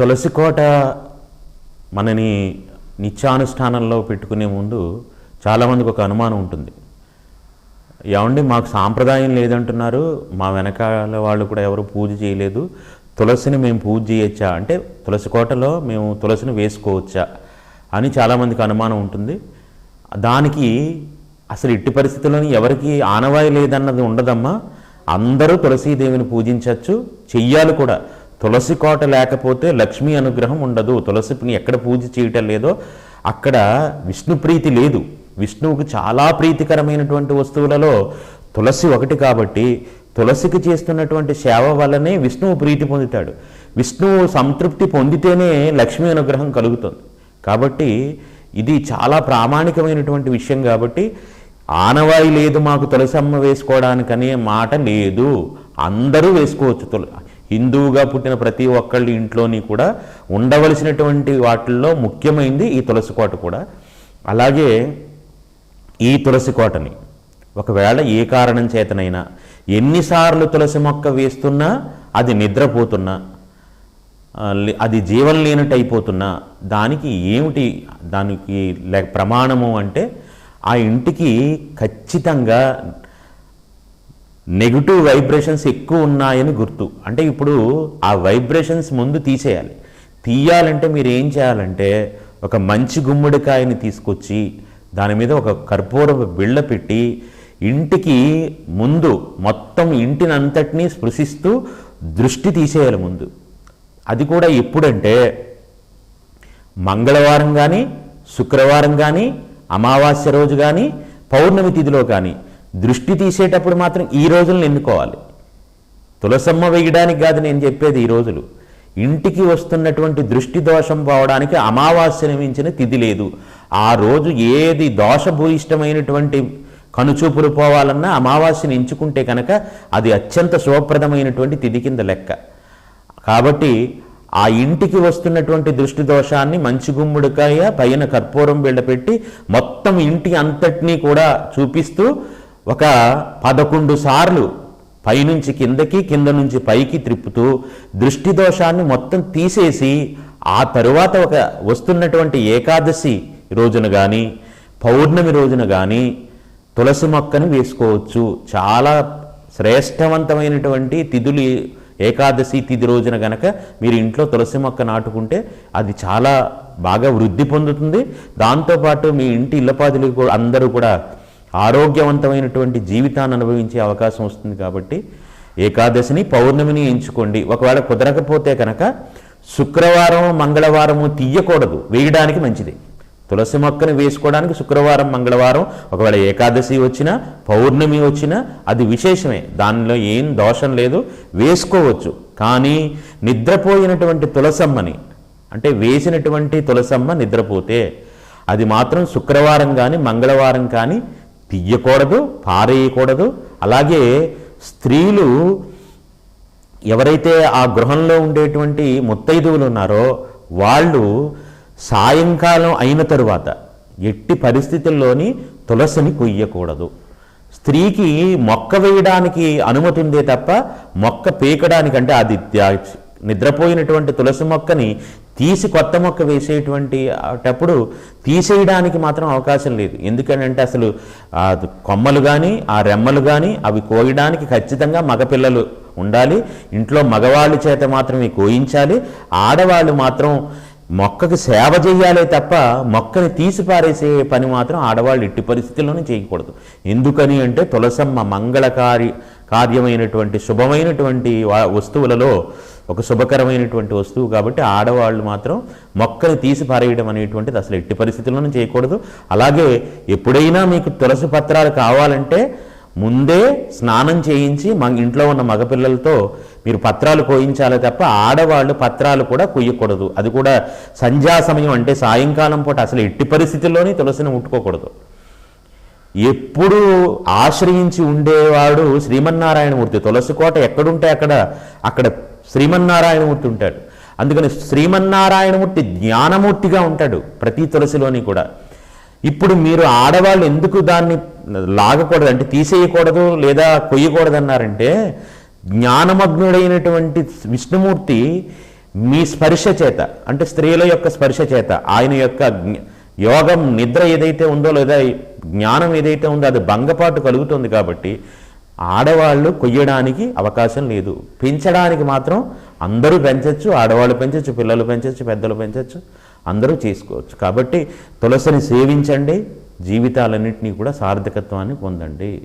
తులసి కోట మనని నిత్యానుష్ఠానంలో పెట్టుకునే ముందు చాలామందికి ఒక అనుమానం ఉంటుంది. ఏమండి మాకు సాంప్రదాయం లేదంటున్నారు మా వెనకాల వాళ్ళు కూడా ఎవరు పూజ చేయలేదు. తులసిని మేము పూజ చేయొచ్చా? అంటే తులసి కోటలో మేము తులసిని వేసుకోవచ్చా? అని చాలామందికి అనుమానం ఉంటుంది. దానికి అసలు ఇట్టి పరిస్థితుల్లోని ఎవరికి ఆనవాయి లేదన్నది ఉండదమ్మా. అందరూ తులసీదేవిని పూజించవచ్చు చెయ్యాలి కూడా. తులసి కోట లేకపోతే లక్ష్మీ అనుగ్రహం ఉండదు. తులసిని ఎక్కడ పూజ చేయటం లేదో అక్కడ విష్ణు ప్రీతి లేదు. విష్ణువుకు చాలా ప్రీతికరమైనటువంటి వస్తువులలో తులసి ఒకటి కాబట్టి తులసికి చేస్తున్నటువంటి సేవ వల్లనే విష్ణువు ప్రీతి పొందుతాడు. విష్ణువు సంతృప్తి పొందితేనే లక్ష్మీ అనుగ్రహం కలుగుతుంది. కాబట్టి ఇది చాలా ప్రామాణికమైనటువంటి విషయం కాబట్టి ఆనవాయి లేదు మాకు తులసమ్మ వేసుకోవడానికనే మాట లేదు. అందరూ వేసుకోవచ్చు తుల హిందువుగా పుట్టిన ప్రతి ఒక్కళ్ళ ఇంట్లోని కూడా ఉండవలసినటువంటి వాటిల్లో ముఖ్యమైనది ఈ తులసి కోట కూడా. అలాగే ఈ తులసి కోటని ఒకవేళ ఏ కారణం చేతనైనా ఎన్నిసార్లు తులసి మొక్క వేస్తున్నా అది నిద్రపోతున్నా అది జీవం లేనట్టు అయిపోతున్నా దానికి ఏమిటి దానికి లే ప్రమాణము అంటే ఆ ఇంటికి ఖచ్చితంగా నెగిటివ్ వైబ్రేషన్స్ ఎక్కువ ఉన్నాయని గుర్తు. అంటే ఇప్పుడు ఆ వైబ్రేషన్స్ ముందు తీసేయాలి. తీయాలంటే మీరు ఏం చేయాలంటే ఒక మంచి గుమ్మడికాయని తీసుకొచ్చి దాని మీద ఒక కర్పూర బిళ్ళ పెట్టి ఇంటికి ముందు మొత్తం ఇంటిని అంతటినీ స్పృశిస్తూ దృష్టి తీసేయాలి ముందు. అది కూడా ఎప్పుడంటే మంగళవారం కానీ శుక్రవారం కానీ అమావాస్య రోజు కానీ పౌర్ణమి తిథిలో కానీ దృష్టి తీసేటప్పుడు మాత్రం ఈ రోజులను ఎన్నుకోవాలి. తులసమ్మ వేయడానికి కాదు నేను చెప్పేది ఈ రోజులు. ఇంటికి వస్తున్నటువంటి దృష్టి దోషం పోవడానికి అమావాస్యను మించిన తిథి లేదు. ఆ రోజు ఏది దోషభూయిష్టమైనటువంటి కనుచూపులు పోవాలన్నా అమావాస్యను ఎంచుకుంటే కనుక అది అత్యంత శుభప్రదమైనటువంటి తిథి కింద లెక్క. కాబట్టి ఆ ఇంటికి వస్తున్నటువంటి దృష్టి దోషాన్ని మంచి గుమ్ముడికాయ పైన కర్పూరం బిళ్ళ పెట్టి మొత్తం ఇంటి అంతటినీ కూడా చూపిస్తూ ఒక పదకొండు సార్లు పైనుంచి కిందకి కింద నుంచి పైకి త్రిప్పుతూ దృష్టి దోషాన్ని మొత్తం తీసేసి ఆ తరువాత ఒక వస్తున్నటువంటి ఏకాదశి రోజున కానీ పౌర్ణమి రోజున కానీ తులసి మొక్కను వేసుకోవచ్చు. చాలా శ్రేష్టవంతమైనటువంటి తిథులు ఏకాదశి తిథి రోజున గనక మీరు ఇంట్లో తులసి మొక్క నాటుకుంటే అది చాలా బాగా వృద్ధి పొందుతుంది. దాంతోపాటు మీ ఇంటి ఇళ్ళపాదులు కూడా అందరూ కూడా ఆరోగ్యవంతమైనటువంటి జీవితాన్ని అనుభవించే అవకాశం వస్తుంది కాబట్టి ఏకాదశిని పౌర్ణమిని ఎంచుకోండి. ఒకవేళ కుదరకపోతే కనుక శుక్రవారం మంగళవారము తీయకూడదు. వేయడానికి మంచిది. తులసి మొక్కను వేసుకోవడానికి శుక్రవారం మంగళవారం ఒకవేళ ఏకాదశి వచ్చినా పౌర్ణమి వచ్చినా అది విశేషమే. దానిలో ఏం దోషం లేదు. వేసుకోవచ్చు. కానీ నిద్రపోయినటువంటి తులసమ్మని అంటే వేసినటువంటి తులసమ్మ నిద్రపోతే అది మాత్రం శుక్రవారం కానీ మంగళవారం కానీ తీయకూడదు పారేయకూడదు. అలాగే స్త్రీలు ఎవరైతే ఆ గృహంలో ఉండేటువంటి ముత్తైదువులు ఉన్నారో వాళ్ళు సాయంకాలం అయిన తరువాత ఎట్టి పరిస్థితుల్లోని తులసిని కొయ్యకూడదు. స్త్రీకి మొక్క వేయడానికి అనుమతి ఉందే తప్ప మొక్క పీకడానికి అంటే అది నిద్రపోయినటువంటి తులసి మొక్కని తీసి కొత్త మొక్క వేసేటువంటి అటప్పుడు తీసేయడానికి మాత్రం అవకాశం లేదు. ఎందుకనంటే అసలు ఆ కొమ్మలు కానీ ఆ రెమ్మలు కానీ అవి కోయడానికి ఖచ్చితంగా మగపిల్లలు ఉండాలి. ఇంట్లో మగవాళ్ళ చేత మాత్రమే కోయించాలి. ఆడవాళ్ళు మాత్రం మొక్కకు సేవ చేయాలే తప్ప మొక్కని తీసి పారేసే పని మాత్రం ఆడవాళ్ళు ఇట్టి పరిస్థితుల్లోనే చేయకూడదు. ఎందుకని అంటే తులసమ్మ మంగళకారి కార్యమైనటువంటి శుభమైనటువంటి వస్తువులలో ఒక శుభకరమైనటువంటి వస్తువు కాబట్టి ఆడవాళ్ళు మాత్రం మొక్కని తీసి పారేయడం అనేటువంటిది అసలు ఎట్టి పరిస్థితుల్లోనూ చేయకూడదు. అలాగే ఎప్పుడైనా మీకు తులసి పత్రాలు కావాలంటే ముందే స్నానం చేయించి మా ఇంట్లో ఉన్న మగపిల్లలతో మీరు పత్రాలు కోయించాలి తప్ప ఆడవాళ్ళు పత్రాలు కూడా కొయ్యకూడదు. అది కూడా సంధ్యా సమయం అంటే సాయంకాలం పూట అసలు ఎట్టి పరిస్థితుల్లోనే తులసిని ముట్టుకోకూడదు. ఎప్పుడు ఆశ్రయించి ఉండేవాడు శ్రీమన్నారాయణమూర్తి. తులసి కోట ఎక్కడుంటే అక్కడ అక్కడ శ్రీమన్నారాయణమూర్తి ఉంటాడు. అందుకని శ్రీమన్నారాయణమూర్తి జ్ఞానమూర్తిగా ఉంటాడు ప్రతి తులసిలోని కూడా. ఇప్పుడు మీరు ఆడవాళ్ళు ఎందుకు దాన్ని లాగకూడదు? అంటే తీసేయకూడదు లేదా కొయ్యకూడదు అన్నారంటే జ్ఞానమగ్నుడైనటువంటి విష్ణుమూర్తి మీ స్పర్శ చేత అంటే స్త్రీల యొక్క స్పర్శ చేత ఆయన యొక్క యోగం నిద్ర ఏదైతే ఉందో లేదా జ్ఞానం ఏదైతే ఉందో అది భంగపాటు కలుగుతుంది కాబట్టి ఆడవాళ్ళు కొయ్యడానికి అవకాశం లేదు. పెంచడానికి మాత్రం అందరూ పెంచవచ్చు ఆడవాళ్ళు పెంచవచ్చు పిల్లలు పెంచవచ్చు పెద్దలు పెంచవచ్చు అందరూ చేసుకోవచ్చు. కాబట్టి తులసిని సేవించండి జీవితాలన్నింటినీ కూడా సార్థకత్వాన్ని పొందండి.